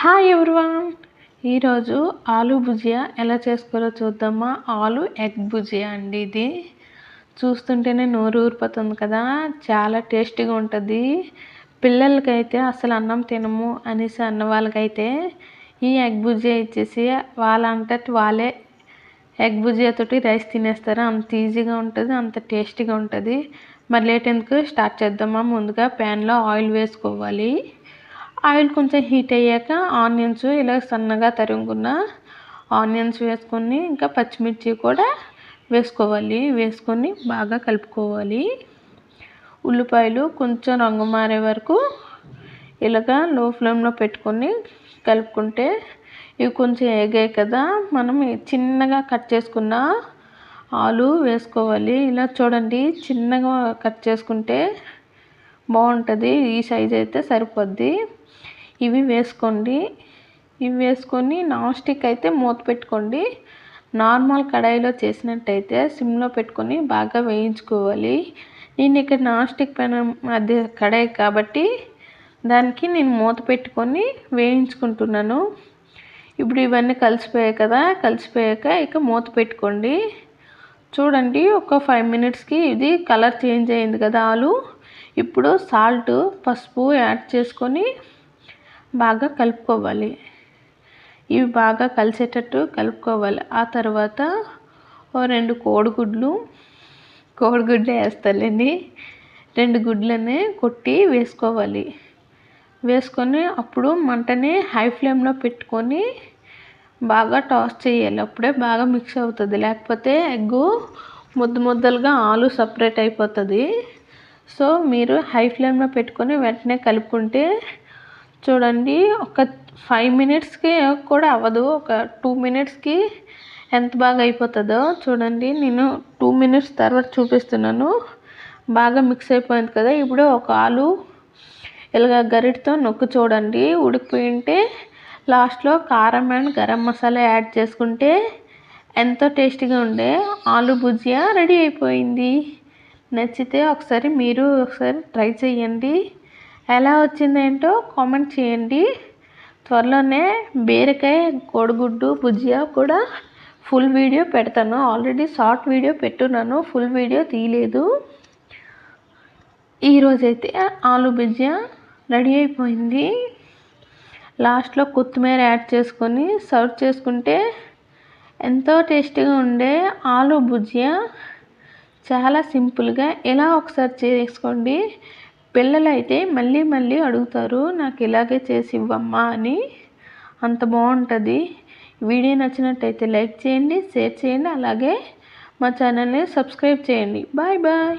Hi everyone ఈరోజు ఆలు భుజియా ఎలా చేసుకోవాలో చూద్దామా? ఆలు ఎగ్ భుజియా అండి ఇది. చూస్తుంటేనే నోరు ఊరిపోతుంది కదా. చాలా టేస్టీగా ఉంటుంది. పిల్లలకైతే అసలు అన్నం తినము అనేసి అన్న వాళ్ళకైతే ఈ ఎగ్ భుజియా ఇచ్చేసి వాళ్ళంతటి వాళ్ళే ఎగ్ భుజియాతోటి రైస్ తినేస్తారు. అంత ఈజీగా ఉంటుంది అంత టేస్టీగా ఉంటుంది. మరి లేట్ ఎందుకు? స్టార్ట్ చేద్దామా? ముందుగా ప్యాన్లో ఆయిల్ వేసుకోవాలి. ఆయిల్ కొంచెం హీట్ అయ్యాక ఆనియన్స్ ఇలా సన్నగా తరుగుకున్న ఆనియన్స్ వేసుకొని ఇంకా పచ్చిమిర్చి కూడా వేసుకోవాలి. వేసుకొని బాగా కలుపుకోవాలి. ఉల్లిపాయలు కొంచెం రంగు మారే వరకు ఇలాగా లో ఫ్లేమ్లో పెట్టుకొని కలుపుకుంటే ఇవి కొంచెం ఏగాయి కదా. మనం చిన్నగా కట్ చేసుకున్న ఆలు వేసుకోవాలి. ఇలా చూడండి చిన్నగా కట్ చేసుకుంటే బాగుంటుంది. ఈ సైజ్ అయితే సరిపోద్ది. ఇవి వేసుకోండి. ఇవి వేసుకొని నాన్ స్టిక్ అయితే మూత పెట్టుకోండి. నార్మల్ కడాయిలో చేసినట్టయితే సిమ్లో పెట్టుకొని బాగా వేయించుకోవాలి. నేను ఇక్కడ నాన్ స్టిక్ పైన అదే కడాయి కాబట్టి దానికి నేను మూత పెట్టుకొని వేయించుకుంటున్నాను. ఇప్పుడు ఇవన్నీ కలిసిపోయాయి కదా కలిసిపోయాక ఇక మూత పెట్టుకోండి. చూడండి ఒక ఫైవ్ మినిట్స్కి ఇది కలర్ చేంజ్ అయింది కదా ఆలు. ఇప్పుడు సాల్ట్ పసుపు యాడ్ చేసుకొని బాగా కలుపుకోవాలి. ఇవి బాగా కలిసేటట్టు కలుపుకోవాలి. ఆ తర్వాత ఓ రెండు కోడిగుడ్లు కోడిగుడ్లు వేస్తాలండి రెండు గుడ్లనే కొట్టి వేసుకోవాలి. వేసుకొని అప్పుడు మంటని హై ఫ్లేమ్లో పెట్టుకొని బాగా టాస్ చేయాలి. అప్పుడే బాగా మిక్స్ అవుతుంది. లేకపోతే ఎగ్గు ముద్ద ముద్దలుగా ఆలు సపరేట్ అయిపోతుంది. సో మీరు హై ఫ్లేమ్లో పెట్టుకొని వెంటనే కలుపుకుంటే చూడండి ఒక ఫైవ్ మినిట్స్కి కూడా అవ్వదు. ఒక టూ మినిట్స్కి ఎంత బాగా అయిపోతుందో చూడండి. నేను టూ మినిట్స్ తర్వాత చూపిస్తున్నాను. బాగా మిక్స్ అయిపోయింది కదా. ఇప్పుడు ఒక ఆలు ఇలాగ గరిటతో నొక్కు చూడండి. ఉడికిపోయి ఉంటే లాస్ట్లో కారం అండ్ గరం మసాలా యాడ్ చేసుకుంటే ఎంతో టేస్టీగా ఉండే ఆలు భుజియా రెడీ అయిపోయింది. నచ్చితే ఒకసారి మీరు ఒకసారి ట్రై చేయండి. ఎలా వచ్చిందేంటో కామెంట్ చేయండి. త్వరలోనే బీరకాయ కోడిగుడ్డు భుజియా కూడా ఫుల్ వీడియో పెడతాను. ఆల్రెడీ షార్ట్ వీడియో పెట్టున్నాను. ఫుల్ వీడియో తీయలేదు. ఈరోజైతే ఆలు భుజియా రెడీ అయిపోయింది. లాస్ట్లో కొత్తిమీర యాడ్ చేసుకొని సర్వ్ చేసుకుంటే ఎంతో టేస్టీగా ఉండే ఆలు భుజియా చాలా సింపుల్గా ఎలా ఒకసారి చేసుకోండి పిల్లలు అయితే మళ్ళీ మళ్ళీ అడుగుతారు నాకు ఇలాగే చేసి ఇవ్వమ్మా అని. అంత బాగుంటుంది. వీడియో నచ్చినట్టయితే లైక్ చేయండి షేర్ చేయండి అలాగే మా ఛానల్ని సబ్స్క్రైబ్ చేయండి. Bye bye.